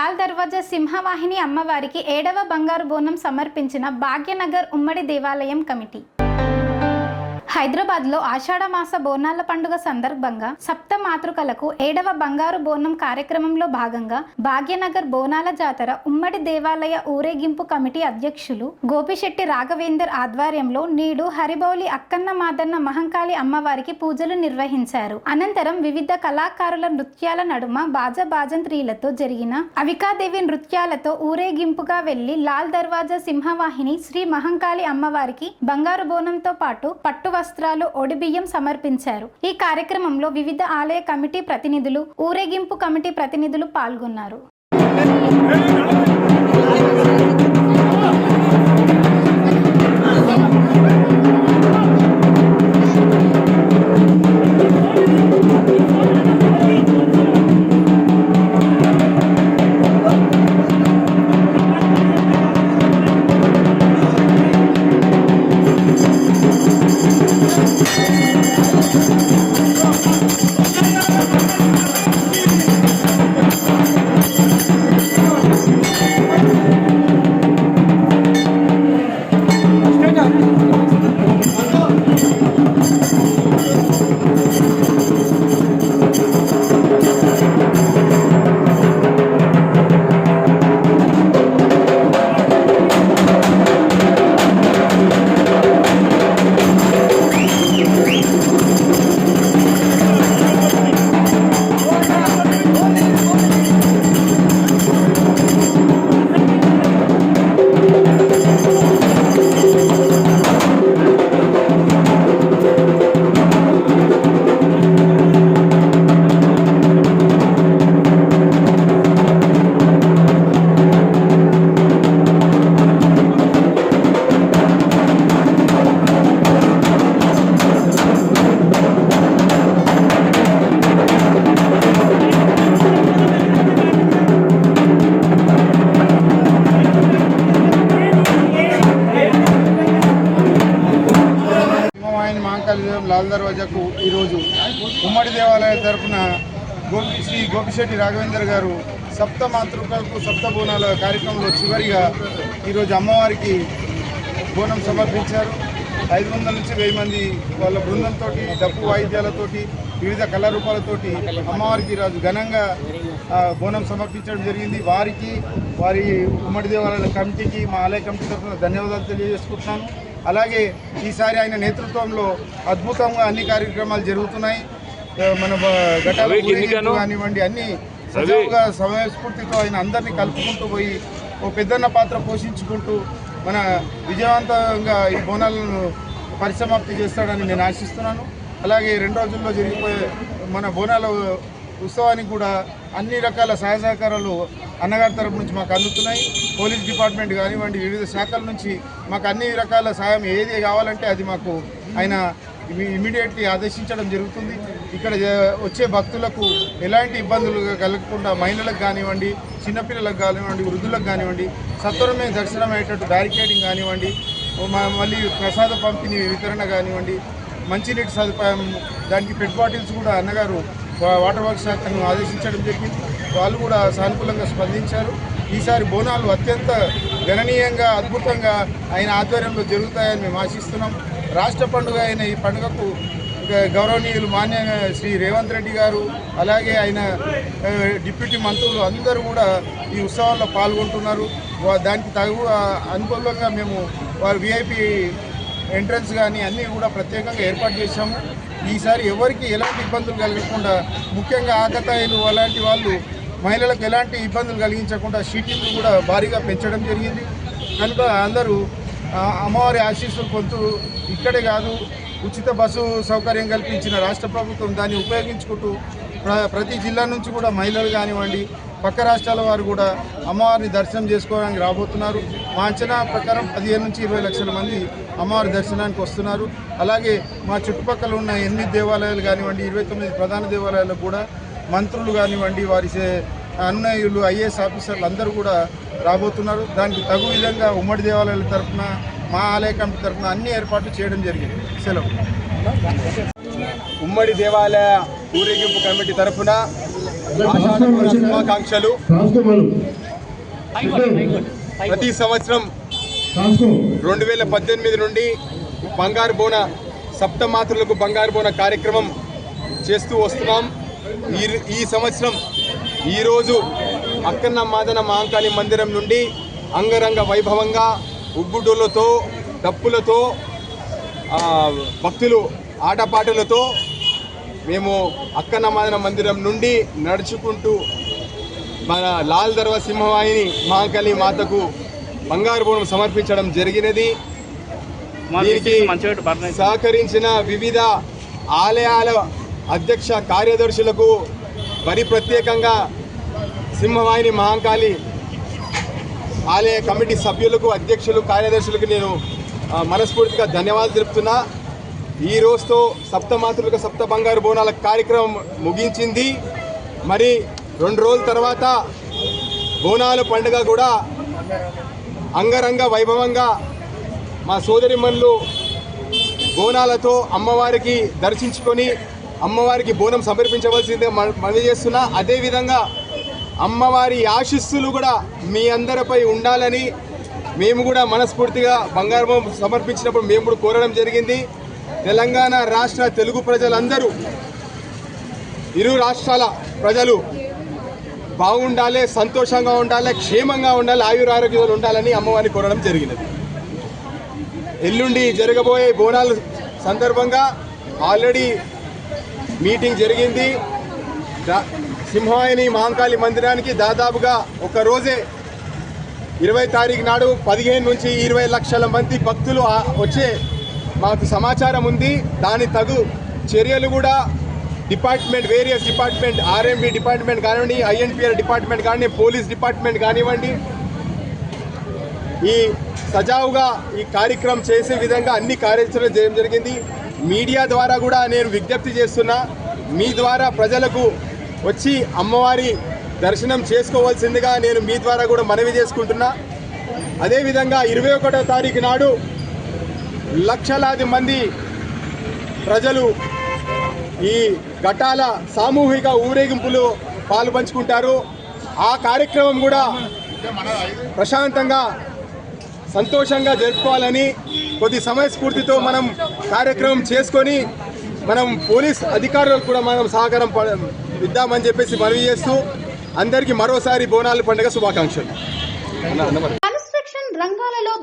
లాల్ దర్వాజా సింహవాహిని అమ్మవారికి ఏడవ బంగారు బోనం సమర్పించిన భాగ్యనగర్ ఉమ్మడి దేవాలయం కమిటీ. హైదరాబాద్లో ఆషాఢ మాస బోనాల పండుగ సందర్భంగా సప్త మాతృకలకు ఏడవ బంగారు బోనం కార్యక్రమంలో భాగంగా భాగ్యనగర్ బోనాల జాతర ఉమ్మడి దేవాలయ ఊరేగింపు కమిటీ అధ్యక్షులు గోపిశెట్టి రాఘవేందర్ ఆధ్వర్యంలో నేడు హరిబౌలి అక్కన్న మాదన్న మహంకాళి అమ్మవారికి పూజలు నిర్వహించారు. అనంతరం వివిధ కళాకారుల నృత్యాల నడుమ బాజా బాజంత్రీలతో జరిగిన అవికాదేవి నృత్యాలతో ఊరేగింపుగా వెళ్ళి లాల్ దర్వాజా సింహవాహిని శ్రీ మహంకాళి అమ్మవారికి బంగారు బోనంతో పాటు పట్టు వస్త్రాలు ఒడిబియ్యం సమర్పించారు. ఈ కార్యక్రమంలో వివిధ ఆలయ కమిటీ ప్రతినిధులు ఊరేగింపు కమిటీ ప్రతినిధులు పాల్గొన్నారు. మహంకాళి దర్వాజాకు ఈరోజు ఉమ్మడి దేవాలయ తరఫున గోపి శ్రీ గోపిశెట్టి రాఘవేందర్ గారు సప్త మాతృకలకు సప్త బోనాల కార్యక్రమంలో చివరిగా ఈరోజు అమ్మవారికి బోనం సమర్పించారు. ఐదు వందల నుంచి వెయ్యి మంది వాళ్ళ బృందంతో డప్పు వాయిద్యాలతోటి వివిధ కళారూపాలతోటి అమ్మవారికి ఈరోజు ఘనంగా ఆ, బోనం సమర్పించడం జరిగింది. వారికి వారి ఉమ్మడి దేవాలయాల కమిటీకి మా ఆలయ కమిటీ తరఫున ధన్యవాదాలు తెలియజేసుకుంటున్నాను. అలాగే ఈసారి ఆయన నేతృత్వంలో అద్భుతంగా అన్ని కార్యక్రమాలు జరుగుతున్నాయి. మన ఘటాల కానివ్వండి అన్ని సజావుగా సమయస్ఫూర్తితో ఆయన అందరినీ కలుపుకుంటూ పోయి ఓ పెద్దన్న పాత్ర పోషించుకుంటూ మన విజయవంతంగా ఈ బోనాలను పరిసమాప్తి చేస్తాడని నేను ఆశిస్తున్నాను. అలాగే రెండు రోజుల్లో జరిగిపోయే మన బోనాల ఉత్సవానికి కూడా అన్ని రకాల సహాయ సహకారాలు అన్నగారి తరపు నుంచి మాకు అందుతున్నాయి. పోలీస్ డిపార్ట్మెంట్ కానివ్వండి వివిధ శాఖల నుంచి మాకు అన్ని రకాల సహాయం ఏది కావాలంటే అది మాకు ఆయన ఇమీడియట్లీ ఆదేశించడం జరుగుతుంది. ఇక్కడ వచ్చే భక్తులకు ఎలాంటి ఇబ్బందులు కలగకుండా మహిళలకు కానివ్వండి చిన్నపిల్లలకు కానివ్వండి వృద్ధులకు కానివ్వండి సత్వరమే దర్శనం అయ్యేటట్టు బ్యారికేడింగ్ కానివ్వండి మళ్ళీ ప్రసాద పంపిణీ వితరణ కానివ్వండి మంచినీటి సదుపాయం దానికి పెట్ బాటిల్స్ కూడా అన్నగారు వాటర్ వర్క్ శాఖను ఆదేశించడం జరిగింది. వాళ్ళు కూడా సానుకూలంగా స్పందించారు. ఈసారి బోనాలు అత్యంత గణనీయంగా అద్భుతంగా ఆయన ఆధ్వర్యంలో జరుగుతాయని మేము ఆశిస్తున్నాం. రాష్ట్ర పండుగ అయిన ఈ పండుగకు గ- గౌరవనీయులు మాన్య శ్రీ రేవంత్ రెడ్డి గారు అలాగే ఆయన డిప్యూటీ మంత్రులు అందరూ కూడా ఈ ఉత్సవాల్లో పాల్గొంటున్నారు. దానికి తగు అనుకూలంగా మేము వారి విఐపి ఎంట్రన్స్ కానీ అన్నీ కూడా ప్రత్యేకంగా ఏర్పాటు చేశాము. ఈసారి ఎవరికి ఎలాంటి ఇబ్బందులు కలగకుండా ముఖ్యంగా ఆకతాయిలు అలాంటి వాళ్ళు మహిళలకు ఎలాంటి ఇబ్బందులు కలిగించకుండా షీటింగ్లు కూడా భారీగా పెంచడం జరిగింది. కనుక అందరూ అమ్మవారి ఆశీస్సులు పొందుతూ ఇక్కడే కాదు ఉచిత బస్సు సౌకర్యం కల్పించిన రాష్ట్ర ప్రభుత్వం దాన్ని ఉపయోగించుకుంటూ ప్ర ప్రతి జిల్లా నుంచి కూడా మహిళలు కానివ్వండి పక్క రాష్ట్రాల వారు కూడా అమ్మవారిని దర్శనం చేసుకోవడానికి రాబోతున్నారు. మా అంచనా ప్రకారం పదిహేను నుంచి ఇరవై లక్షల మంది అమ్మవారి దర్శనానికి వస్తున్నారు. అలాగే మా చుట్టుపక్కల ఉన్న ఎనిమిది దేవాలయాలు కానివ్వండి ఇరవై తొమ్మిది ప్రధాన దేవాలయాలకు కూడా మంత్రులు కానివ్వండి వారి అనునయులు ఐఏఎస్ ఆఫీసర్లు అందరూ కూడా రాబోతున్నారు. దానికి తగు విధంగా ఉమ్మడి దేవాలయాల తరఫున మా ఆలయ కమిటీ తరఫున అన్ని ఏర్పాట్లు చేయడం జరిగింది. సెలవు. ఉమ్మడి దేవాలయ ఊరేగింపు కమిటీ తరఫున శుభాకాంక్షలు ప్రతి సంవత్సరం రెండు వేల పద్దెనిమిది నుండి బంగారు బోన సప్తమాతృలకు బంగారు బోన కార్యక్రమం చేస్తూ వస్తున్నాం. ఈ ఈ సంవత్సరం ఈరోజు అక్కన్న మాదన మాంకాళి మందిరం నుండి అంగరంగ వైభవంగా ఉగ్గుడులతో డప్పులతో ఆ, భక్తులు ఆటపాటలతో మేము అక్కన్న మాదన మందిరం నుండి నడుచుకుంటూ మన లాల్ దర్వా సింహవాహిని మహాకాళి మాతకు బంగారు బోనం సమర్పించడం జరిగినది. దీనికి సహకరించిన వివిధ ఆలయాల అధ్యక్ష కార్యదర్శులకు మరి ప్రత్యేకంగా సింహవాహిని మహాకాళి ఆలయ కమిటీ సభ్యులకు అధ్యక్షులు కార్యదర్శులకు నేను మనస్ఫూర్తిగా ధన్యవాదాలు తెలుపుతున్నా. ఈ రోజుతో సప్తమాతృక సప్త బంగారు బోనాల కార్యక్రమం ముగించింది. మరి రెండు రోజుల తర్వాత బోనాల పండుగ కూడా అంగరంగ వైభవంగా మా సోదరిమణులు బోనాలతో అమ్మవారికి దర్శించుకొని అమ్మవారికి బోనం సమర్పించవలసిందే మనవి చేస్తున్నా. అదేవిధంగా అమ్మవారి ఆశిస్సులు కూడా మీ అందరిపై ఉండాలని మేము కూడా మనస్ఫూర్తిగా బంగారు సమర్పించినప్పుడు మేము కూడా కోరడం జరిగింది. తెలంగాణ రాష్ట్ర తెలుగు ప్రజలందరూ ఇరు రాష్ట్రాల ప్రజలు బాగుండాలి సంతోషంగా ఉండాలి క్షేమంగా ఉండాలి ఆయురారోగ్యాలు ఉండాలని అమ్మవారిని కోరడం జరిగినది. ఎల్లుండి జరగబోయే బోనాల సందర్భంగా ఆల్రెడీ మీటింగ్ జరిగింది. సింహాయని మహంకాళి మందిరానికి దాదాపుగా ఒక రోజే ఇరవై తారీఖు నాడు పదిహేను నుంచి ఇరవై లక్షల మంది భక్తులు వచ్చే మాకు సమాచారం ఉంది. దాని తగు చర్యలు కూడా department various department RMB department కానివ్వండి ఐఎన్పిఆర్ డిపార్ట్మెంట్ కానివ్వండి పోలీస్ డిపార్ట్మెంట్ కానివ్వండి ఈ సజావుగా ఈ కార్యక్రమం చేసే విధంగా అన్ని కార్యాచరణ చేయడం జరిగింది. మీడియా ద్వారా కూడా నేను విజ్ఞప్తి చేస్తున్నా మీ ద్వారా ప్రజలకు వచ్చి అమ్మవారి దర్శనం చేసుకోవాల్సిందిగా నేను మీ ద్వారా కూడా మనవి చేసుకుంటున్నా. అదేవిధంగా ఇరవై ఒకటో తారీఖు నాడు లక్షలాది మంది ప్రజలు ఈ ఘటాల సామూహిక ఊరేగింపులు పాల్పంచుకుంటారు. ఆ కార్యక్రమం కూడా ప్రశాంతంగా సంతోషంగా జరుపుకోవాలని కొద్ది సమయస్ఫూర్తితో మనం కార్యక్రమం చేసుకొని మనం పోలీస్ అధికారులకు కూడా మనం సహకారం ఇద్దామని చెప్పేసి మనవి చేస్తూ అందరికీ మరోసారి బోనాలు పండుగ శుభాకాంక్షలు.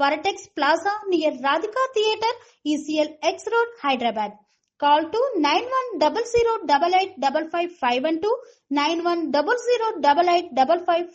Varatex Plaza near Radhika Theatre, ECL X Road, Hyderabad. Call to 9100885551 91008855